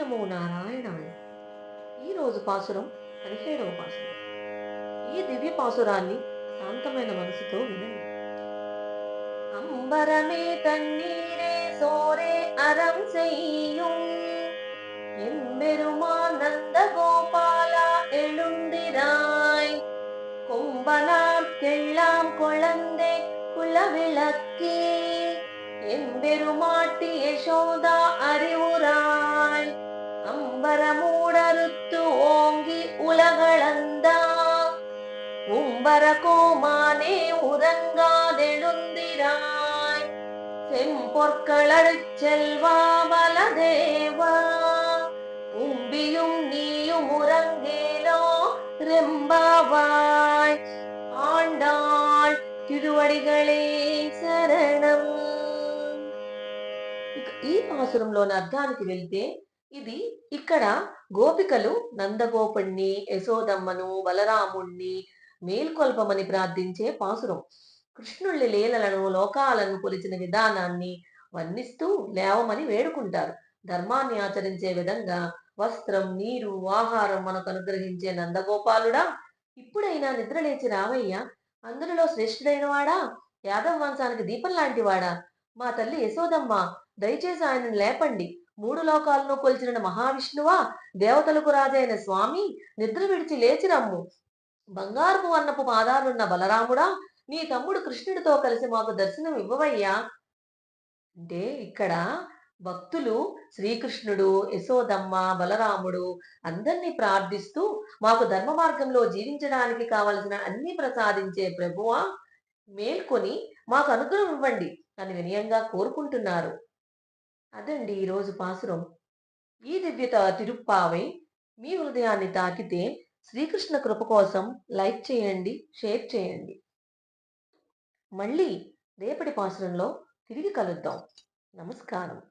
నమో నారాయణాయ ఈరోజు పాసురం పదిహేడవ పాసురం ఈ దివ్య పాసురాన్ని శాంతమైన మనసుతో వినండి அம்பரமே தண்ணீரே சோரே அறம் செய்யும் எம்பெருமானந்த கோபாலா எழுந்திராய் கொம்பனாம் கெள்ளாம் குழந்தை குலவிளக்கி எம்பெருமாட்டி யசோதா அறிவுராய் உலகளந்தா உம்பர கோமானே உறங்காதெழுந்திராய் செம்பொற்களச் செல்வா பலதேவா உம்பியும் நீயும் உறங்கேலோ ரெம்பாவாய் ஆண்டாள் తిరువడిగళే శరణం ఇక ఈ పాసురంలోని అర్థానికి వెళ్తే ఇది ఇక్కడ గోపికలు నందగోపుణ్ణి యశోదమ్మను బలరాముణ్ణి మేల్కొల్పమని ప్రార్థించే పాసురం. కృష్ణుళ్ళి లీలలను లోకాలను కొలిచిన విధానాన్ని వర్ణిస్తూ లేవమని వేడుకుంటారు. ధర్మాన్ని ఆచరించే విధంగా వస్త్రం నీరు ఆహారం మనకు అనుగ్రహించే నందగోపాలుడా? ఇప్పుడైనా నిద్రలేచి రావయ్యా. అందులో శ్రేష్ఠుడైన వాడా యాదవ వంశానికి దీపం లాంటివాడా? మా తల్లి యశోదమ్మ దయచేసి ఆయనను లేపండి. మూడు లోకాలను కొలిచిన మహావిష్ణువా? దేవతలకు రాజైన స్వామి నిద్ర విడిచి లేచి రమ్ము. బంగారపు వర్ణపు పాదాలున్న బలరాముడా నీ తమ్ముడు కృష్ణుడితో కలిసి మాకు దర్శనం ఇవ్వవయ్యా. అంటే ఇక్కడ భక్తులు శ్రీకృష్ణుడు యశోదమ్మ బలరాముడు అందరినీ ప్రార్థిస్తూ మాకు ధర్మ మార్గంలో జీవించడానికి కావలసిన అన్ని ప్రసాదించే ప్రభువా మేల్కొని మాకు అనుగ్రహం ఇవ్వండి అని వినయంగా కోరుకుంటున్నారు. అదండి ఈరోజు పాసురం. ఈ దివ్యత తిరుప్పావై మీ హృదయాన్ని తాకితే శ్రీకృష్ణ కృప కోసం లైక్ చేయండి షేర్ చేయండి. మళ్ళీ రేపటి పాసురంలో తిరిగి కలుద్దాం. నమస్కారం.